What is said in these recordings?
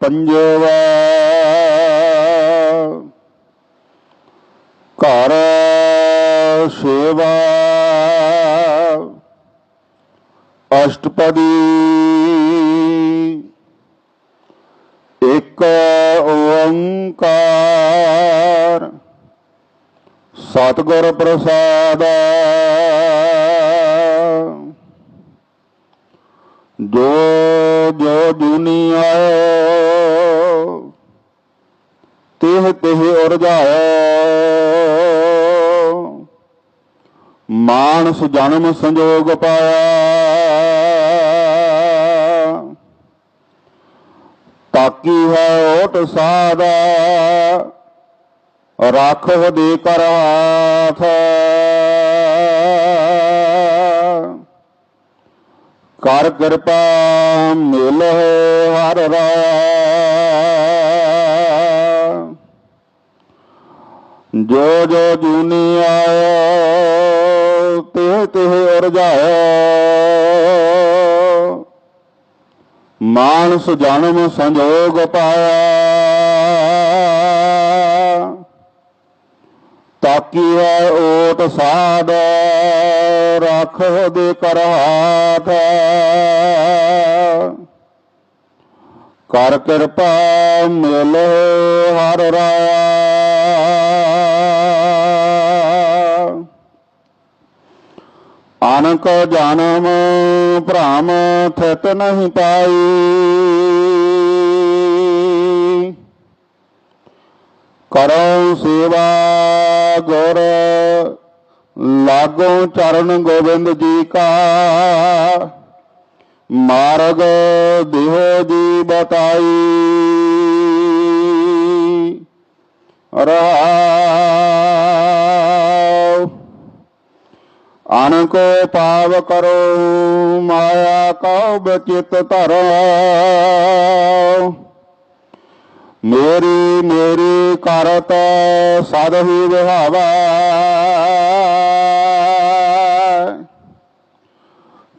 ਪੰਜਵਾ ਘਰ ਸੇਵਾ। ਅਸ਼ਟਪਦੀ। ਇੱਕ ਓੰਕਾਰ। ਸਤਿਗੁਰ ਪ੍ਰਸਾਦ। ਜੋ ਜੋ ਜੁਨੀ ਤਿਹ ਉਰਜਾਇਓ ਮਾਨਸ ਜਨਮ ਸੰਜੋਗ ਪਾਇਆ। ਤਾਕੀ ਹੈ ਓਟ ਸਾਦਾ ਰਾਖੋ ਦੇ ਕਰ ਹਾਥ। ਕਰ ਕਿਰਪਾ ਮਿਲ ਮਾਨਸ ਜਨਮ ਸੰਜੋਗ ਪਾਇਆ। ਤਾਕੀ ਹੈ ਓਟ ਸਾਧ, ਰੱਖ ਦੇ ਕਰ ਹਾਥ। ਕਰ ਕਿਰਪਾ ਮਿਲ ਹਰ ਰਾਇਆ। ਅਨਕ ਜਨਮ ਭ੍ਰਮ ਥਿਤ ਨਹੀਂ ਪਾਈ। ਕਰੋ ਸੇਵਾ ਗੁਰ, ਲਾਗੋ ਚਰਨ ਗੋਬਿੰਦ ਜੀ ਕਾ। ਮਾਰਗ ਦੇਹ ਜੀ ਬਤਾਈ। ਰਹਾਉ ਅਨਕੋ ਪਾਵ ਕਰੋ, ਮਾਇਆ ਕਉ ਬਚਿਤ ਧਰੋ। ਮੇਰੀ ਮੇਰੀ ਕਰਤ ਸਦ ਹੀ ਵਿਹਾਵਾ।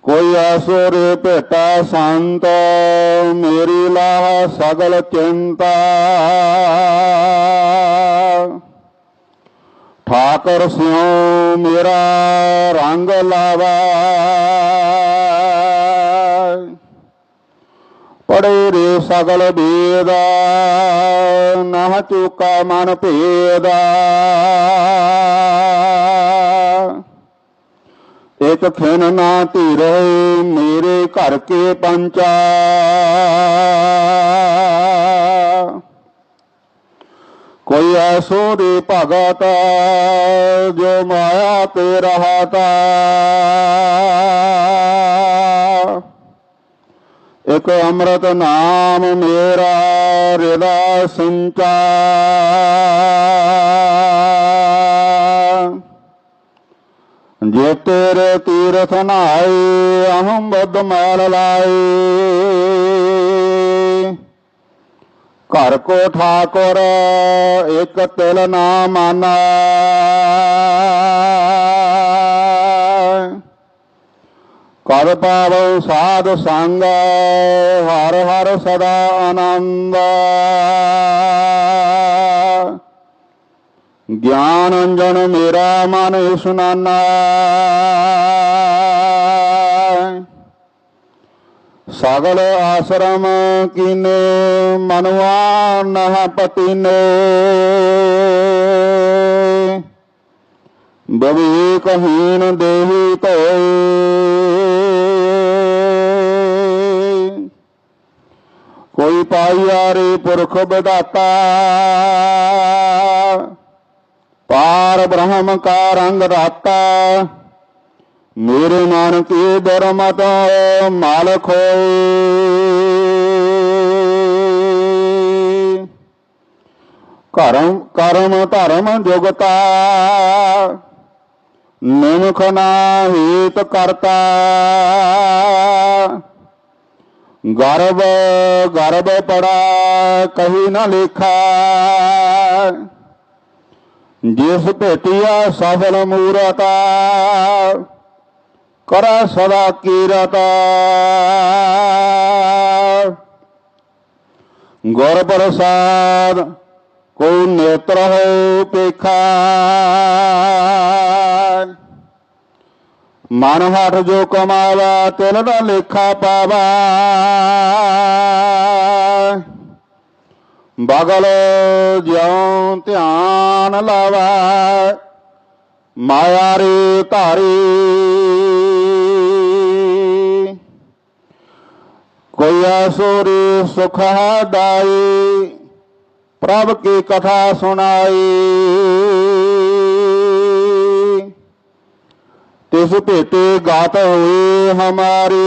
ਕੋਈ ਐਸੋ ਰੇ ਭੇਟਾ ਸੰਤ, ਮੇਰੀ ਲਾਹ ਸਗਲ ਚਿੰਤਾ। ਠਾਕਰ ਸਿਉ ਮੇਰਾ ਰੰਗ ਲਾਵਾ। ਪੜੇ ਰੇ ਸਗਲ ਬੇਦ ਨਾ ਚੁਕਾ ਮਨ ਭੇਦਾ। ਇਕ ਖਿਨ ਨਾ ਧੀਰੇ, ਮੇਰੇ ਘਰ ਕੇ ਪੰਚਾ। ਕੋਈ ਐਸੋ ਦੇ ਭਗਤ ਜੋ ਮਾਇਆ ਤੇ ਰਹਤਾ। ਇਕ ਅੰਮ੍ਰਿਤ ਨਾਮ ਮੇਰਾ ਹਿਰਦਾ ਸੰਚਾ। ਜੇ ਤੇਰੇ ਤੀਰਥ ਨਾਏ ਅਹੰ ਬਦ ਮੈਲ ਲਾਏ। ਘਰ ਕੋ ਠਾਕੁਰ, ਇਕ ਤਿਲ ਨਾ ਮਾਨਾ। ਕਰ ਪਾਵੋ ਸਾਧ ਸੰਗ, ਹਰ ਹਰ ਸਦਾ ਆਨੰਦ। ਗਿਆਨ ਅੰਜਨ ਮੇਰਾ ਮਨ ਸੁਨਾਨਾ ਸਗਲ ਆਸ਼ਰਮ ਕੀਨੇ ਮਨਵਾ ਨਹ ਪਤੀਨੇ। ਬਵੀ ਕਹੀਨ ਦੇਹੀ ਧੋਏ। ਕੋਈ ਪਾਈਆ ਰੇ ਪੁਰਖ ਵਿਦਾਤਾ ਪਾਰ ਬ੍ਰਹਮ ਕਾ ਰੰਗ ਰਾਤਾ। ਮੇਰੇ ਮਨ ਕੀ ਦਰਮਤ ਮਾਲ ਹੋਏ। ਕਰਮ ਕਰਮ, ਧਰਮ ਜੁਗਤਾ, ਨਿਮਖ ਨਾਹੀਤ ਕਰਤਾ। ਗਰਭ ਗਰਭ ਪੜਾ ਕਹੀ ਨਾ ਲੇਖਾ। ਜਿਸ ਭੇਟਿਆ ਸਫਲ ਮੂਰਤਾ ਕਰ ਸਦਾ ਕੀਰਤ। ਗੁਰ ਪ੍ਰਸਾਦ ਕੋ ਨੇਤਰ ਹੋ ਪੇਖਾ। ਮਨ ਹਟ ਜੋ ਕਮਾਵਾ, ਤਿਲ ਦਾ ਲੇਖਾ ਪਾਵਾ। ਬਗਲ ਜਿਉ ਧਿਆਨ ਲਾਵਾ। ਮਾਇਆ ਰੇ ਧਾਰੀ ਕੋਈ ਆਸੁਰੀ ਸੁਖ ਦਾਈ, ਪ੍ਰਭ ਕੀ ਕਥਾ ਸੁਣਾਈ। ਤਿਸ ਭੇਟੇ ਗਾਤ ਹੋਏ ਹਮਾਰੀ।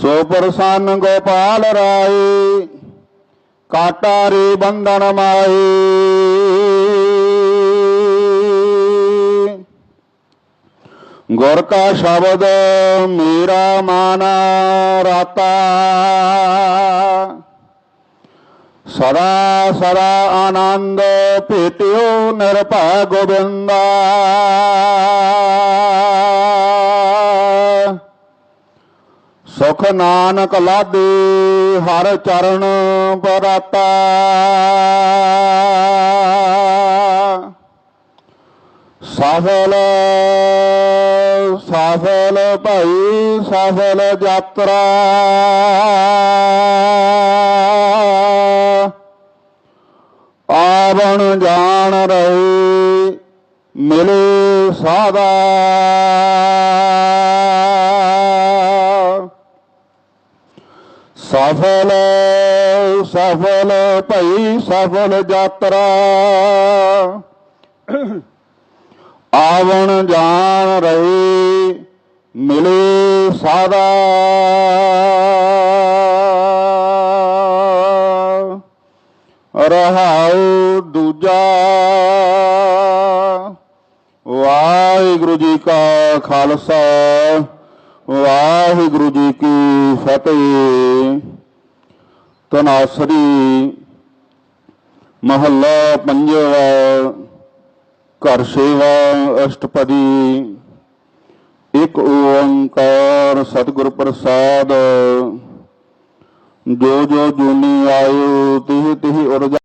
ਸੋ ਪ੍ਰਸੰਨ ਗੋਪਾਲ ਰਾਏ ਕਾਟਾਰੇ ਬੰਧਨ ਮਾਏ ਗੁਰ ਕਾ ਸ਼ਬਦ ਮੇਰਾ ਮਨ ਰਾਤਾ। ਸਦਾ ਸਦਾ ਆਨੰਦ ਭੇਟਿਓ ਨਿਰਭੈ ਗੋਬਿੰਦਾ। ਸੁਖ ਨਾਨਕ ਲਾਦੇ ਹਰ ਚਰਨ ਪਰਾਤਾ। ਸਫਲ ਸਫਲ ਭਾਈ, ਸਫਲ ਯਾਤਰਾ। ਆਵਣ ਜਾਣ ਰਹੀ, ਮਿਲੇ ਸਾਦਾ। ਸਫਲ ਸਫਲ ਭਈ, ਸਫਲ ਯਾਤਰਾ। ਆਵਣ ਜਾਣ ਰਹੇ ਮਿਲੇ ਸਾਦਾ। ਰਹਾਉ ਦੂਜਾ। ਵਾਹਿਗੁਰੂ ਜੀ ਕਾ ਖਾਲਸਾ, ਵਾਹਿਗੁਰੂ ਜੀ ਕੀ ਫਤਿਹ। ਤਨਾਸਰੀ ਮਹੱਲਾ ਪੰਜਵਾ ਘਰ ਸੇਵਾ ਅਸ਼ਟਪਦੀ ਇੱਕ ਓੰਕਾਰ ਸਤਿਗੁਰ ਪ੍ਰਸਾਦ। ਜੋ ਜੋ ਜੂਨੀ ਆਇਓ ਤਿਹ ਤਿਹ ਉਰਜਾ